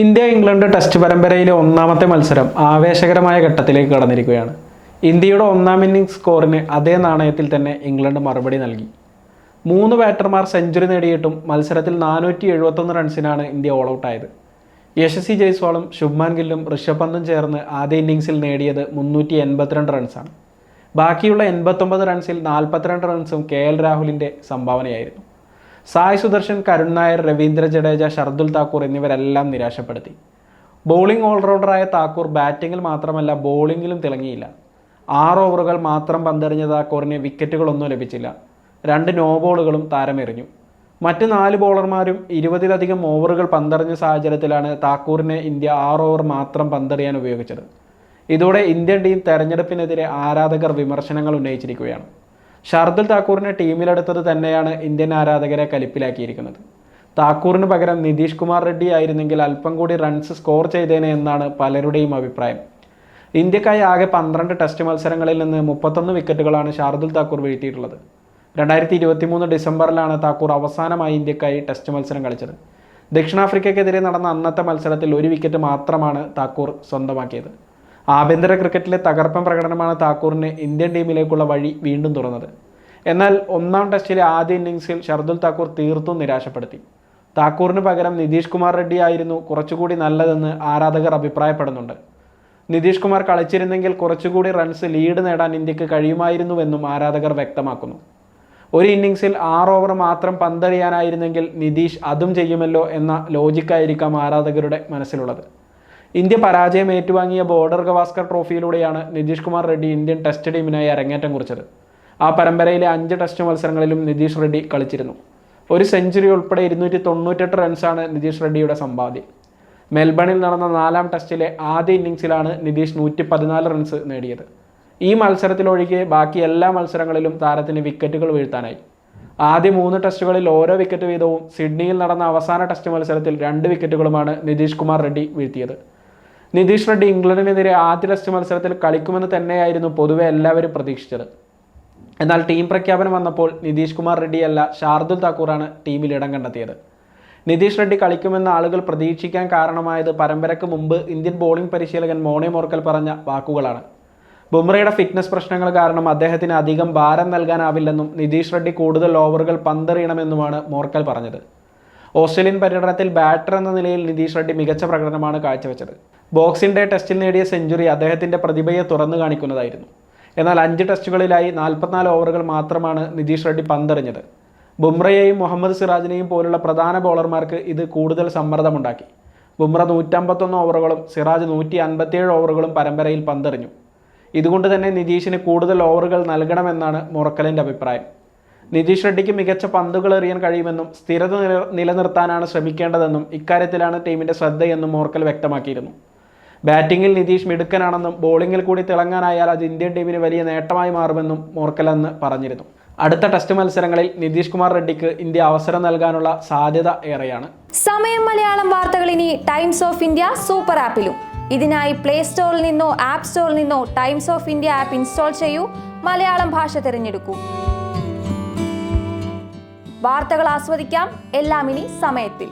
India England test പരമ്പരയിലെ ഒന്നാമത്തെ മത്സരം ആവേശകരമായ ഘട്ടത്തിലേക്ക് കടന്നിരിക്കുകയാണ്. ഇന്ത്യയുടെ ഒന്നാം ഇന്നിംഗ്സ് സ്കോറിന് അതേ നാണയത്തിൽ തന്നെ ഇംഗ്ലണ്ട് മറുപടി നൽകി. മൂന്ന് ബാറ്റർമാർ സെഞ്ചുറി നേടിയിട്ടും മത്സരത്തിൽ നാനൂറ്റി എഴുപത്തൊന്ന് റൺസിനാണ് ഇന്ത്യ ഓൾ ഔട്ടായത് യശസ്വി ജയ്സ്വാളും ശുഭ്മാൻ ഗില്ലും ഋഷഭ് പന്തും ചേർന്ന് ആദ്യ ഇന്നിംഗ്സിൽ നേടിയത് മുന്നൂറ്റി എൺപത്തിരണ്ട് റൺസാണ്. ബാക്കിയുള്ള എൺപത്തൊമ്പത് റൺസിൽ നാൽപ്പത്തിരണ്ട് റൺസും കെ എൽ രാഹുലിന്റെ സംഭാവനയായിരുന്നു. സായ് സുദർശൻ കരുൺ നായർ രവീന്ദ്ര ജഡേജ ഷർദുൽ താക്കൂർ എന്നിവരെല്ലാം നിരാശപ്പെടുത്തി. ബൗളിംഗ് ഓൾറൗണ്ടറായ താക്കൂർ ബാറ്റിങ്ങിൽ മാത്രമല്ല ബൗളിങ്ങിലും തിളങ്ങിയില്ല. ആറ് ഓവറുകൾ മാത്രം പന്തെറിഞ്ഞ താക്കൂറിന് വിക്കറ്റുകളൊന്നും ലഭിച്ചില്ല. രണ്ട് നോ ബോളുകളും താരമെറിഞ്ഞു. മറ്റ് നാല് ബോളർമാരും ഇരുപതിലധികം ഓവറുകൾ പന്തെറിഞ്ഞ സാഹചര്യത്തിലാണ് താക്കൂറിനെ ഇന്ത്യ ആറ് ഓവർ മാത്രം പന്തെറിയാൻ ഉപയോഗിച്ചത്. ഇതോടെ ഇന്ത്യൻ ടീം തെരഞ്ഞെടുപ്പിനെതിരെ ആരാധകർ വിമർശനങ്ങൾ ഉന്നയിച്ചിരിക്കുകയാണ്. ഷർദുൽ താക്കൂറിനെ ടീമിലെടുത്തത് തന്നെയാണ് ഇന്ത്യൻ ആരാധകരെ കലിപ്പിലാക്കിയിരിക്കുന്നത്. താക്കൂറിന് പകരം നിതീഷ് കുമാർ റെഡ്ഡി ആയിരുന്നെങ്കിൽ അല്പം കൂടി റൺസ് സ്കോർ ചെയ്തേനെ എന്നാണ് പലരുടെയും അഭിപ്രായം. ഇന്ത്യക്കായി ആകെ പന്ത്രണ്ട് ടെസ്റ്റ് മത്സരങ്ങളിൽ നിന്ന് മുപ്പത്തൊന്ന് വിക്കറ്റുകളാണ് ഷാർദുൽ താക്കൂർ വീഴ്ത്തിയിട്ടുള്ളത്. രണ്ടായിരത്തി ഇരുപത്തി മൂന്ന് ഡിസംബറിലാണ് താക്കൂർ അവസാനമായി ഇന്ത്യക്കായി ടെസ്റ്റ് മത്സരം കളിച്ചത്. ദക്ഷിണാഫ്രിക്കയ്ക്കെതിരെ നടന്ന അന്നത്തെ മത്സരത്തിൽ ഒരു വിക്കറ്റ് മാത്രമാണ് താക്കൂർ സ്വന്തമാക്കിയത്. ആഭ്യന്തര ക്രിക്കറ്റിലെ തകർപ്പൻ പ്രകടനമാണ് താക്കൂറിന് ഇന്ത്യൻ ടീമിലേക്കുള്ള വഴി വീണ്ടും തുറന്നത്. എന്നാൽ ഒന്നാം ടെസ്റ്റിലെ ആദ്യ ഇന്നിങ്സിൽ ഷർദുൽ താക്കൂർ തീർത്തും നിരാശപ്പെടുത്തി. താക്കൂറിന് പകരം നിതീഷ് കുമാർ റെഡ്ഡി ആയിരുന്നു കുറച്ചുകൂടി നല്ലതെന്ന് ആരാധകർ അഭിപ്രായപ്പെടുന്നുണ്ട്. നിതീഷ് കുമാർ കളിച്ചിരുന്നെങ്കിൽ കുറച്ചുകൂടി റൺസ് ലീഡ് നേടാൻ ഇന്ത്യയ്ക്ക് കഴിയുമായിരുന്നുവെന്നും ആരാധകർ വ്യക്തമാക്കുന്നു. ഒരു ഇന്നിങ്സിൽ ആറ് ഓവർ മാത്രം പന്തെറിയാനായിരുന്നെങ്കിൽ നിതീഷ് അതും ചെയ്യുമല്ലോ എന്ന ലോജിക്കായിരിക്കാം ആരാധകരുടെ മനസ്സിലുള്ളത്. ഇന്ത്യ പരാജയം ഏറ്റുവാങ്ങിയ ബോർഡർ ഗവാസ്കർ ട്രോഫിയിലൂടെയാണ് നിതീഷ് കുമാർ റെഡ്ഡി ഇന്ത്യൻ ടെസ്റ്റ് ടീമിനായി അരങ്ങേറ്റം കുറിച്ചത്. ആ പരമ്പരയിലെ അഞ്ച് ടെസ്റ്റ് മത്സരങ്ങളിലും നിതീഷ് റെഡ്ഡി കളിച്ചിരുന്നു. ഒരു സെഞ്ചുറി ഉൾപ്പെടെ ഇരുന്നൂറ്റി തൊണ്ണൂറ്റെട്ട് റൺസാണ് നിതീഷ് റെഡ്ഡിയുടെ സമ്പാദ്യം. മെൽബണിൽ നടന്ന നാലാം ടെസ്റ്റിലെ ആദ്യ ഇന്നിംഗ്സിലാണ് നിതീഷ് നൂറ്റി പതിനാല് റൺസ് നേടിയത്. ഈ മത്സരത്തിലൊഴികെ ബാക്കി എല്ലാ മത്സരങ്ങളിലും താരത്തിന് വിക്കറ്റുകൾ വീഴ്ത്താനായി. ആദ്യ മൂന്ന് ടെസ്റ്റുകളിൽ ഓരോ വിക്കറ്റ് വീതവും സിഡ്നിയിൽ നടന്ന അവസാന ടെസ്റ്റ് മത്സരത്തിൽ രണ്ട് വിക്കറ്റുകളുമാണ് നിതീഷ് കുമാർ റെഡ്ഡി വീഴ്ത്തിയത്. നിതീഷ് റെഡ്ഡി ഇംഗ്ലണ്ടിനെതിരെ ആദ്യ ടെസ്റ്റ് മത്സരത്തിൽ കളിക്കുമെന്ന് തന്നെയായിരുന്നു പൊതുവെ എല്ലാവരും പ്രതീക്ഷിച്ചത്. എന്നാൽ ടീം പ്രഖ്യാപനം വന്നപ്പോൾ നിതീഷ് കുമാർ റെഡ്ഡിയല്ല ഷാർദുൽ താക്കൂറാണ് ടീമിൽ ഇടം കണ്ടെത്തിയത്. നിതീഷ് റെഡ്ഡി കളിക്കുമെന്ന് ആളുകൾ പ്രതീക്ഷിക്കാൻ കാരണമായത് പരമ്പരയ്ക്ക് മുമ്പ് ഇന്ത്യൻ ബോളിംഗ് പരിശീലകൻ മോണി മോർക്കൽ പറഞ്ഞ വാക്കുകളാണ്. ബുംറയുടെ ഫിറ്റ്നസ് പ്രശ്നങ്ങൾ കാരണം അദ്ദേഹത്തിന് അധികം ഭാരം നൽകാനാവില്ലെന്നും നിതീഷ് റെഡ്ഡി കൂടുതൽ ഓവറുകൾ പന്തെറിയണമെന്നുമാണ് മോർക്കൽ പറഞ്ഞത്. ഓസ്ട്രേലിയൻ പര്യടനത്തിൽ ബാറ്റർ എന്ന നിലയിൽ നിതീഷ് റെഡ്ഡി മികച്ച പ്രകടനമാണ് കാഴ്ചവെച്ചത്. ബോക്സിംഗ് ഡേ ടെസ്റ്റിൽ നേടിയ സെഞ്ചുറി അദ്ദേഹത്തിന്റെ പ്രതിഭയെ തുറന്നു കാണിക്കുന്നതായിരുന്നു. എന്നാൽ അഞ്ച് ടെസ്റ്റുകളിലായി നാൽപ്പത്തിനാല് ഓവറുകൾ മാത്രമാണ് നിതീഷ് റെഡ്ഡി പന്തെറിഞ്ഞത്. ബുംറയെയും മുഹമ്മദ് സിറാജിനെയും പോലുള്ള പ്രധാന ബോളർമാർക്ക് ഇത് കൂടുതൽ സമ്മർദ്ദമുണ്ടാക്കി. ബുംറ നൂറ്റമ്പത്തൊന്ന് ഓവറുകളും സിറാജ് നൂറ്റി അൻപത്തിയേഴ് ഓവറുകളും പരമ്പരയിൽ പന്തെറിഞ്ഞു. ഇതുകൊണ്ട് തന്നെ നിതീഷിന് കൂടുതൽ ഓവറുകൾ നൽകണമെന്നാണ് മുറക്കലിന്റെ അഭിപ്രായം. നിതീഷ് റെഡ്ഡിക്ക് മികച്ച പന്തുകൾ എറിയാൻ കഴിയുമെന്നും സ്ഥിരത നില നിലനിർത്താനാണ് ശ്രമിക്കേണ്ടതെന്നും ഇക്കാര്യത്തിലാണ് ടീമിന്റെ ശ്രദ്ധയെന്നും മോർക്കൽ വ്യക്തമാക്കിയിരുന്നു. ബാറ്റിങ്ങിൽ നിതീഷ് മിടുക്കനാണെന്നും ബോളിങ്ങിൽ കൂടി തിളങ്ങാനായാൽ അത് ഇന്ത്യൻ ടീമിന് വലിയ നേട്ടമായി മാറുമെന്നും മോർക്കൽ അന്ന് പറഞ്ഞിരുന്നു. അടുത്ത ടെസ്റ്റ് മത്സരങ്ങളിൽ നിതീഷ് കുമാർ റെഡ്ഡിക്ക് ഇന്ത്യ അവസരം നൽകാനുള്ള സാധ്യത ഏറെയാണ്. സമയം മലയാളം വാർത്തകൾ ഇനി ടൈംസ് ഓഫ് ഇന്ത്യ സൂപ്പർ ആപ്പിലും ഇതിനായി പ്ലേ സ്റ്റോറിൽ നിന്നോ ആപ്പ് സ്റ്റോറിൽ നിന്നോ Times of India app install ചെയ്യൂ. മലയാളം ഭാഷ തിരഞ്ഞെടുക്കൂ. വാർത്തകൾ ആസ്വദിക്കാം. എല്ലാം ഇനി സമയത്തിൽ.